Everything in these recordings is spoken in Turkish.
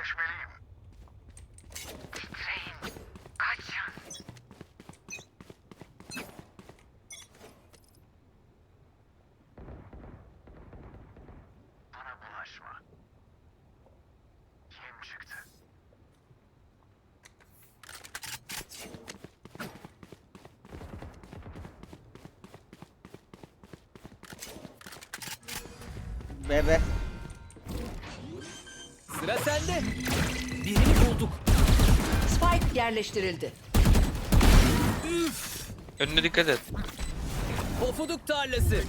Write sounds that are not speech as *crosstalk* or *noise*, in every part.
Będziesz mi lim. Sıra sende. Birini bulduk. Spike yerleştirildi. Önüne dikkat et. Pofuduk tarlası.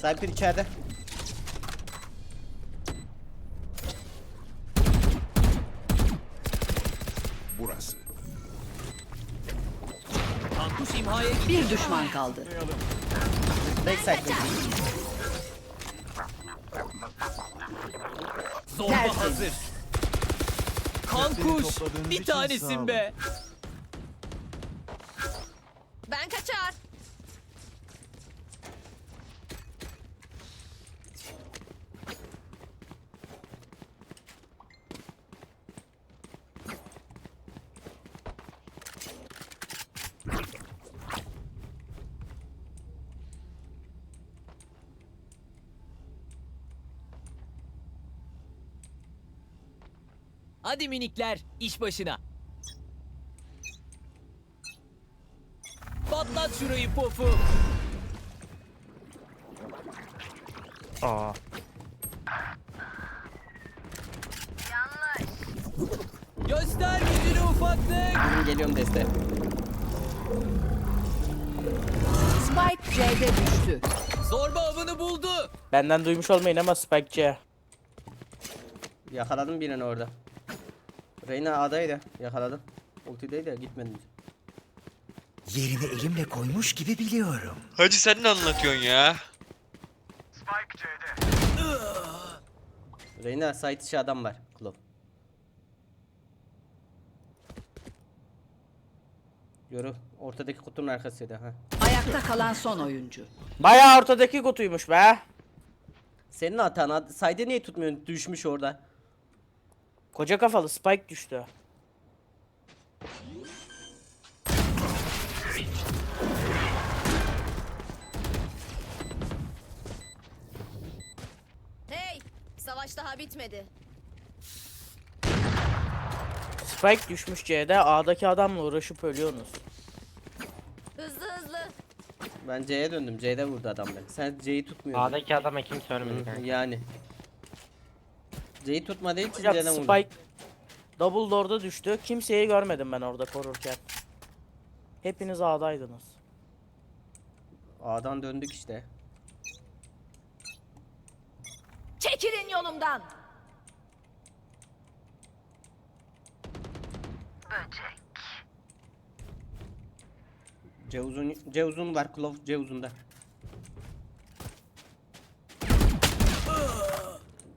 Sniper içeride. Burası. Kankuş imhaya gidiyor. Bir düşman kaldı. Backside. Zorba hazır. Kankuş. Bir tanesin be. Ben kaçar. Hadi minikler iş başına. Patlat şurayı pofu. Aa. Göster gücünü ufaklık. Benim geliyorum deste. Spike C'de düştü. Zorba avını buldu. Benden duymuş olmayın ama Spike C. Yakaladım birini orada. Reyna A'daydı. Yakaladım. Ultideydi gitmedim. Yerini elimle koymuş gibi biliyorum. Hacı sen ne anlatıyorsun ya? Spike C'de. Reyna site içi adam var. Klov. Yoru. Ortadaki kutunun arkasıydı ha. Ayakta kalan son oyuncu. Bayağı ortadaki kutuymuş be. Senin hatan. Site'ı niye tutmuyorsun? Düşmüş orada. Koca kafalı Spike düştü. Hey, savaş daha bitmedi. Spike düşmüş C'de. A'daki adamla uğraşıp ölüyorsunuz. Hızlı hızlı. Ben C'ye döndüm. C'de vurdu adam beni. Sen C'yi tutmuyordun. A'daki adama kimse ölmedi kanka. Yani. C'yi tutmadığı için Hocam vurdu. Spike Double Door'da düştü. Kimseyi görmedim ben orada korurken. Hepiniz A'daydınız. A'dan döndük işte. Çekilin yolumdan. Böcek. C uzun, C uzun var. Klov C uzunda.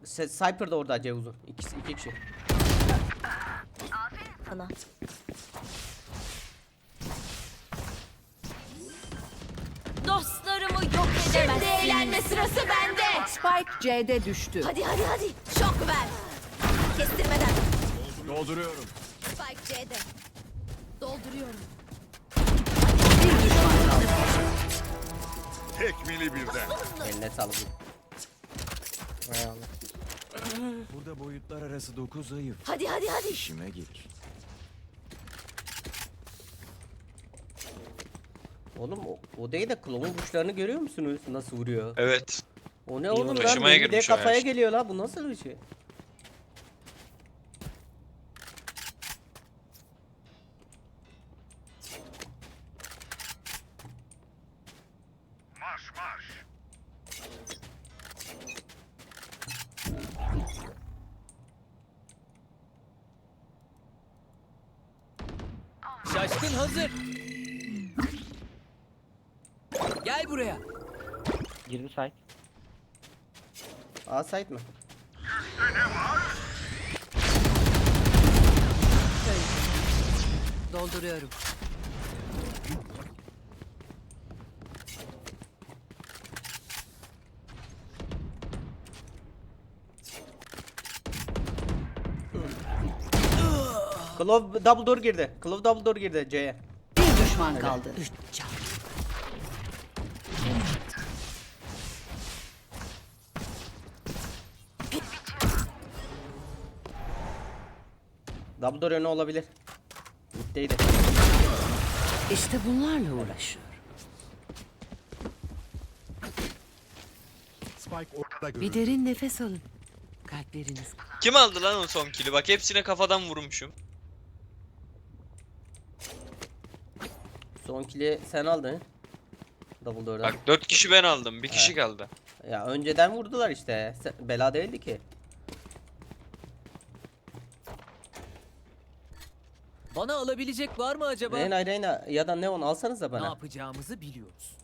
Se Cypher da orada C uzun. İkisi, iki kişi. Ana. Dostlarımı yok edemezsin. Şimdi eğlenme sırası bende. Spike C'de düştü. Hadi hadi hadi. Şok ver. Kestirmeden. Dolduruyorum. Spike C'de. Dolduruyorum. Bir düşman kaldı. Tekmili birden. Eline sağlık. Hay Allah. Burada boyutlar arası 9 zayıf. Hadi hadi hadi. İşime gelir. Oğlum o, o değil de Klov'un uçlarını görüyor musunuz? Nasıl vuruyor? Evet. O ne oğlum lan? Taşımaya bir de girmiş o kafaya her. geliyor la. Bu nasıl bir şey? Şaşkın hazır. Gel buraya. Girdi say. A site mi? Dolduruyorum. Glove double door girdi. Glove double door girdi C'ye. Bir düşman kaldı. Double door önü olabilir. Bitteydi. İşte bunlarla uğraşıyor. Bir derin nefes alın. Kalpleriniz Kim aldı lan o son kill'i? Bak hepsine kafadan vurmuşum. Son kill'i sen aldın. Double door'dan. Bak 4 kişi ben aldım. Bir kişi kaldı. Ya önceden vurdular işte. Sen- Bela değildi ki. Bana alabilecek var mı acaba? Reyna Reyna ya da Neon alsanız da Ne bana. yapacağımızı biliyoruz.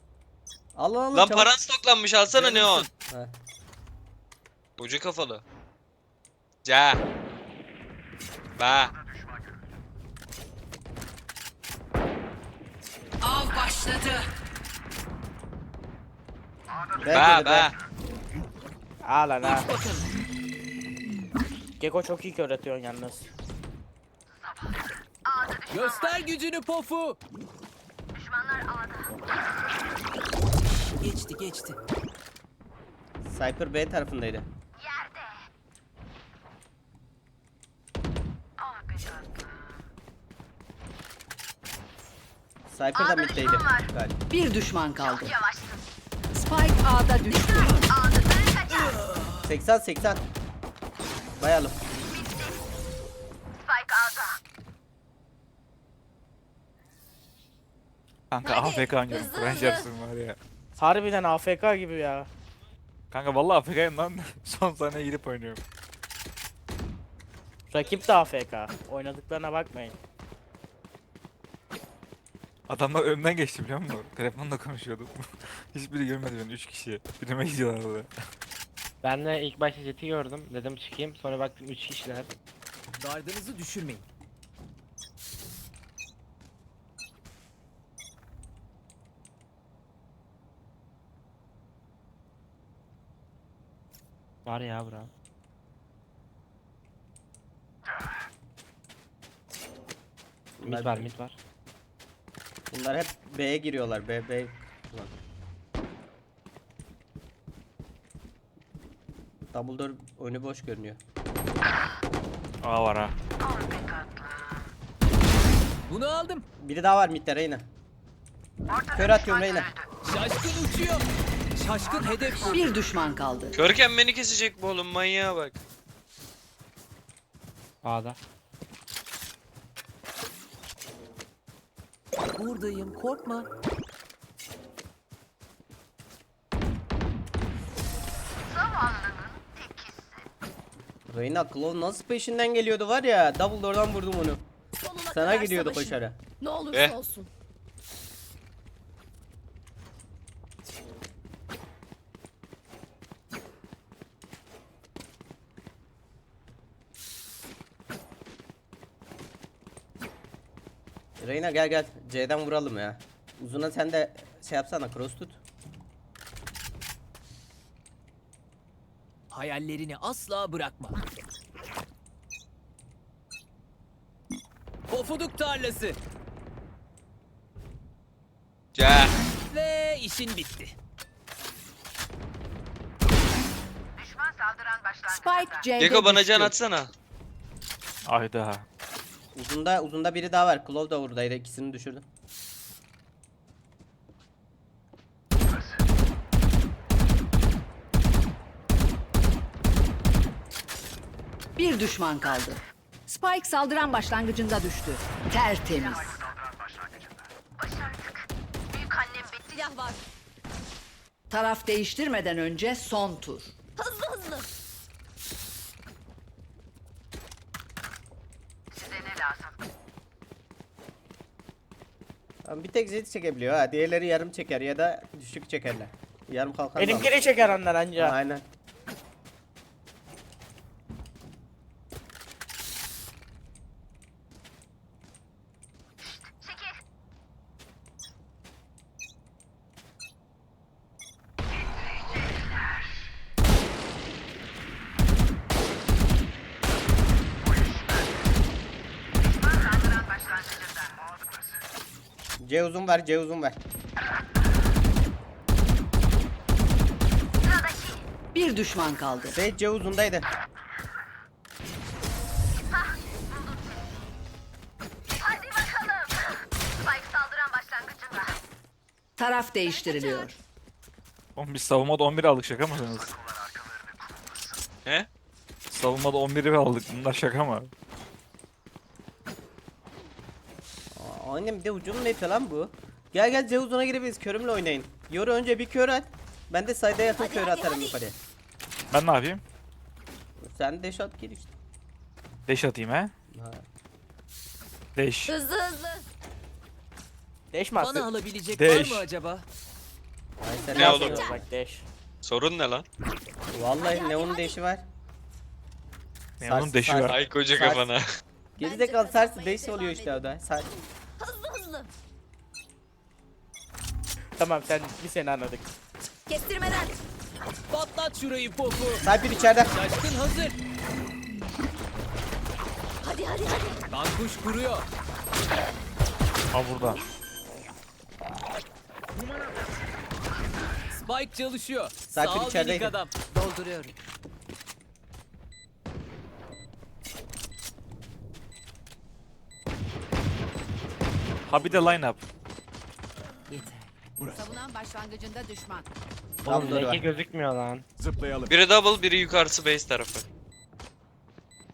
Al al al. Lan çabuk. paran stoklanmış alsana Neon. He. Koca kafalı. Ca. Ba. Av başladı. Be, Ba be. Aa lan ha. Geko çok iyi kör atıyorsun yalnız. Göster gücünü pofu. Geçti geçti. Cypher B tarafındaydı. Cypher da middeydi galiba. Bir düşman kaldı. Spike A'da düştü. 80 80. Bayalım. Kanka AFK oynuyorum. French yapsın var ya. Harbiden AFK gibi ya. Kanka vallahi AFK'yım lan. *laughs* Son saniye gidip oynuyorum. Rakip de AFK. Oynadıklarına bakmayın. Adamlar önümden geçti biliyor musun? *laughs* Telefonla konuşuyordum. *laughs* Hiçbiri görmedi beni. 3 kişi. Birime gidiyorlardı. Ben de ilk başta Jet'i gördüm. Dedim çıkayım. Sonra baktım 3 kişiler. Gardınızı düşürmeyin. Var ya bura. Mid var mid var. Bunlar hep B'ye giriyorlar. B B. Ulan. Double door önü boş görünüyor. Aa var ha. Bunu aldım. Biri daha var midde Reyna. Kör atıyorum Reyna. Şaşkın uçuyor. Şaşkın hedef bu. Bir düşman kaldı. Körken beni kesecek bu oğlum manyağa bak. A'da. Buradayım korkma. Reyna Claw nasıl peşinden geliyordu var ya. Double door'dan vurdum onu. Sonuna Sana kadar gidiyordu savaşın. koşarak. Ne olursa Eh. olsun. Reyna gel gel. C'den vuralım ya. Uzuna sen de şey yapsana cross tut. Hayallerini asla bırakma. Pofuduk tarlası. Ca. Ve işin bitti. Spike C'de Geko bana can atsana. Ayda. Uzunda uzunda biri daha var. Claw da buradaydı. İkisini düşürdüm. Bir düşman kaldı. Spike saldıran başlangıcında düştü. Tertemiz. Silah var. Taraf değiştirmeden önce son tur. Hızlı hızlı. Tamam, bir tek Zed çekebiliyor ha. Diğerleri yarım çeker ya da düşük çekerler. Yarım kalkan. Benimkini çeker onlar anca. Aynen. C uzun ver C uzun ver. Bir düşman kaldı. Sage C uzundaydı. Hadi bakalım. Spike saldıran başlangıcında. Taraf değiştiriliyor. Oğlum biz savunmada 11 aldık şaka mısınız? He? Savunmada 11'i aldık. Bunlar şaka mı? Annem bir de ucunun ne lan bu? Gel gel C uzuna girebiliriz körümle oynayın. Yoru önce bir kör at. Ben de sayda yakın Hadi, kör hadi, atarım hadi. yukarıya. Ben ne yapayım? Sen de shot gir işte. Deş atayım he? Ha. Hızlı Deş. hızlı. Deş mi Bana attın? alabilecek Değiş. var mı acaba? Ay sen Ne yapıyorsun? Bak deş. Sorun ne lan? Vallahi ne onun deşi var. Ne onun Sars- deşi var. Ay koca Sars- kafana. Gerizekalı Bence sarsı kazanmaya deşi devam oluyor işte o da. Sar. Tamam sen bir seni anladık. Kestirmeden. Patlat şurayı popu. Sniper içeride. Şaşkın hazır. Hadi hadi hadi. Kankuş kuruyor. Ha burada. Spike çalışıyor. Sniper Sağ ol içerideydi. minik adam. Dolduruyorum. Ha bir de line up. Yeter. Savunan başlangıcında düşman. Tam Oğlum dur leke gözükmüyor lan. Zıplayalım. Biri double, biri yukarısı base tarafı.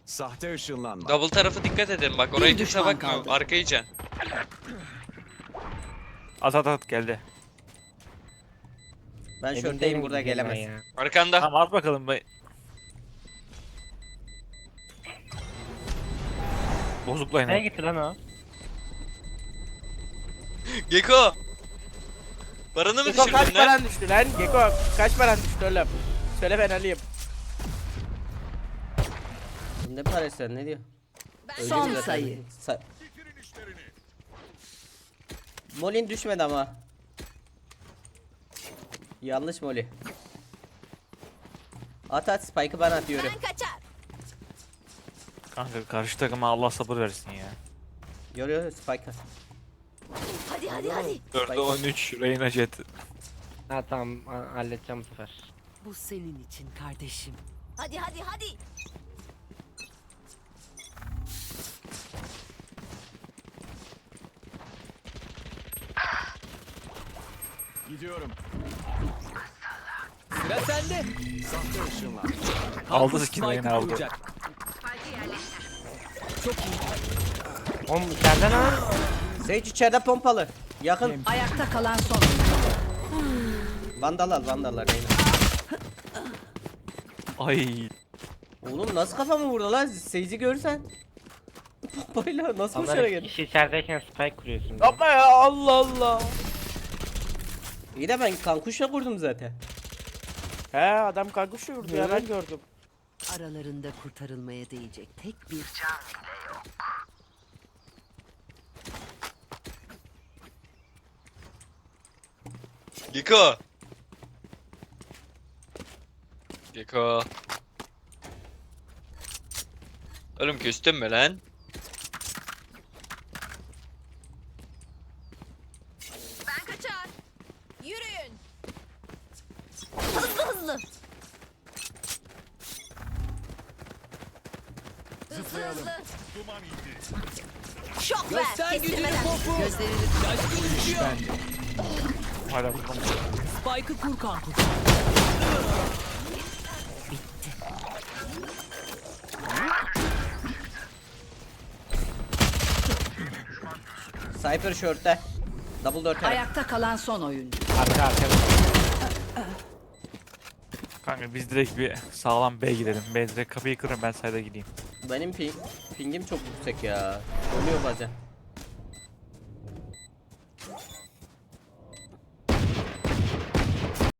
Sahte ışınlanma. Double tarafı dikkat edin bak oraya kimse düşman bakmıyor. kaldı. Arkayı can. At at at geldi. Ben Elimdeyim şördeyim burada ben gelemez. ya. Arkanda. Tamam at bakalım be. Bozuk line Nereye gitti lan o? Geko. Paranı mı Geko kaç düşürdün lan? paran düştü lan? Geko kaç paran düştü oğlum? Söyle ben alayım. Ne parası ne diyor? Öyle Son zaten? sayı. Sa- Molin düşmedi ama. Yanlış Molly. At at Spike'ı ben atıyorum. Ben kaçar. Kanka karşı takıma Allah sabır versin ya. Yoruyor Spike'ı. Hadi hadi hadi. 4'te 13 Reyna Jet. Ha tamam ha- halledeceğim bu sefer. Bu senin için kardeşim. Hadi hadi hadi. Gidiyorum. Sıra sende. Sahte ışınlanma. Aldı skin'i, Spike'ı aldı. kuracak. Çok iyi. Oğlum içeride lan. Sage içeride pompalı. Yakın. Ayakta kalan son. Vandal al vandal al Reyna. Ay. Oğlum nasıl kafamı vurdu lan? Sage'i görsen. *laughs* Pompayla nasıl iki geldi? kişi içerideyken spike kuruyorsun. Yapma ya Allah Allah. İyi de ben kankuşla kurdum zaten. He adam kankuş vurdu ya ben gördüm. Aralarında kurtarılmaya değecek tek bir Geko. Geko. Oğlum küstün mü lan? Cypher short'ta. Double taraf. ayakta kalan son oyuncu. Arka arka. Kanka biz direkt bir sağlam B gidelim. B direkt kapıyı kırın ben sayda gideyim. Benim ping, pingim çok yüksek ya. Oluyor bazen.